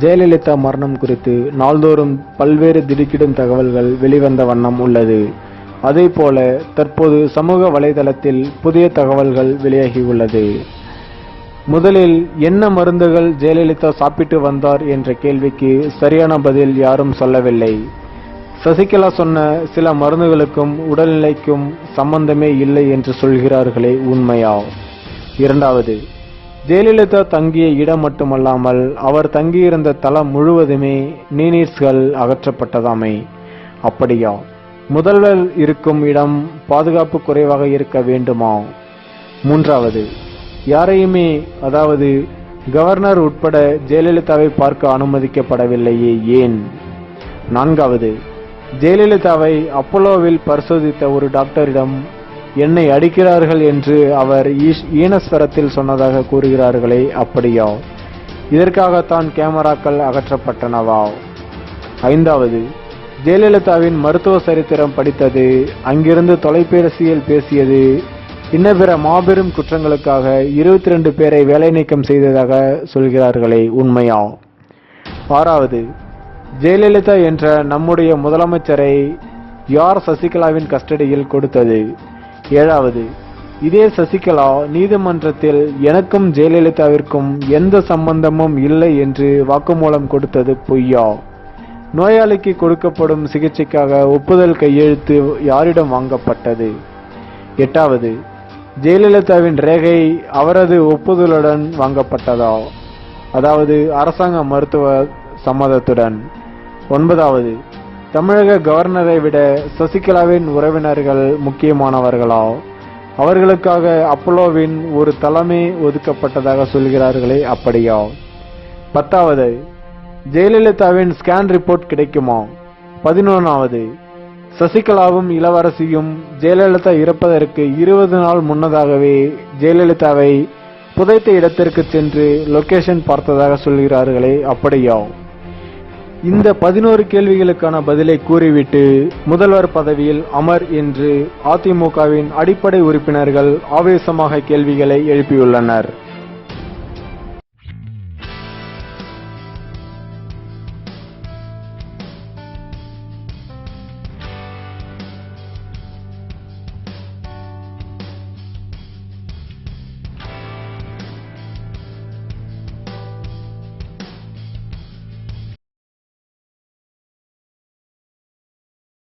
ஜெயலலிதா மரணம் குறித்து நாள்தோறும் பல்வேறு திடுக்கிடும் தகவல்கள் வெளிவந்த வண்ணம் உள்ளது. அதேபோல தற்போது சமூக வலைதளத்தில் புதிய தகவல்கள் வெளியாகியுள்ளது முதலில் என்ன மருந்துகள் ஜெயலலிதா சாப்பிட்டு வந்தார் என்ற கேள்விக்கு சரியான பதில் யாரும் சொல்லவில்லை. சசிகலா சொன்ன சில மருந்துகளுக்கும் உடல்நிலைக்கும் சம்பந்தமே இல்லை என்று சொல்கிறார்களே உண்மையா? இரண்டாவது ஜெயலலிதா தங்கிய இடம் மட்டுமல்லாமல் அவர் தங்கியிருந்த தளம் முழுவதுமே நீனீர்ஸ்கள் அகற்றப்பட்டதாமே. அப்படியா? முதல்வர் இருக்கும் இடம் பாதுகாப்பு குறைவாக இருக்க வேண்டுமா? மூன்றாவது யாரையுமே அதாவது கவர்னர் உட்பட ஜெயலலிதாவை பார்க்க அனுமதிக்கப்படவில்லையே ஏன்? நான்காவது ஜெயலலிதாவை அப்போலோவில் பரிசோதித்த ஒரு டாக்டரிடம் என்னை அடிக்கிறார்கள் என்று அவர் ஈஷ்- ஈனஸ்வரத்தில் சொன்னதாக கூறுகிறார்களே அப்படியா? இதற்காகத்தான் கேமராக்கள் அகற்றப்பட்டனவா? ஐந்தாவது ஜெயலலிதாவின் மருத்துவ சரித்திரம் படித்தது அங்கிருந்து தொலைபேசியில் பேசியது இன்ன பிற மாபெரும் குற்றங்களுக்காக இருபத்தி ரெண்டு பேரை வேலை நீக்கம் செய்ததாக சொல்கிறார்களே உண்மையா? ஆறாவது ஜெயலலிதா என்ற நம்முடைய முதலமைச்சரை யார் சசிகலாவின் கஸ்டடியில் கொடுத்தது? ஏழாவது இதே சசிகலா நீதிமன்றத்தில் எனக்கும் ஜெயலலிதாவிற்கும் எந்த சம்பந்தமும் இல்லை என்று வாக்குமூலம் கொடுத்தது பொய்யா? நோயாளிக்கு கொடுக்கப்படும் சிகிச்சைக்காக ஒப்புதல் கையெழுத்து யாரிடம் வாங்கப்பட்டது? எட்டாவது ஜெயலலிதாவின் ரேகை அவரது ஒப்புதலுடன் வாங்கப்பட்டதா? அதாவது அரசாங்க மருத்துவ சம்மதத்துடன். ஒன்பதாவது தமிழக கவர்னரை விட சசிகலாவின் உறவினர்கள் முக்கியமானவர்களா? அவர்களுக்காக அப்போலோவின் ஒரு தலைமை ஒதுக்கப்பட்டதாக சொல்கிறார்களே அப்படியா? பத்தாவது ஜெயலலிதாவின் ஸ்கேன் ரிப்போர்ட் கிடைக்குமா? பதினொன்றாவது சசிகலாவும் இளவரசியும் ஜெயலலிதா இறப்பதற்கு இருபது நாள் முன்னதாகவே ஜெயலலிதாவை புதைத்த இடத்திற்கு சென்று லொகேஷன் பார்த்ததாக சொல்கிறார்களே அப்படியா? இந்த பதினோரு கேள்விகளுக்கான பதிலை கூறிவிட்டு முதல்வர் பதவியில் அமர் என்று அதிமுகவின் அடிப்படை உறுப்பினர்கள் ஆவேசமாக கேள்விகளை எழுப்பியுள்ளனர்.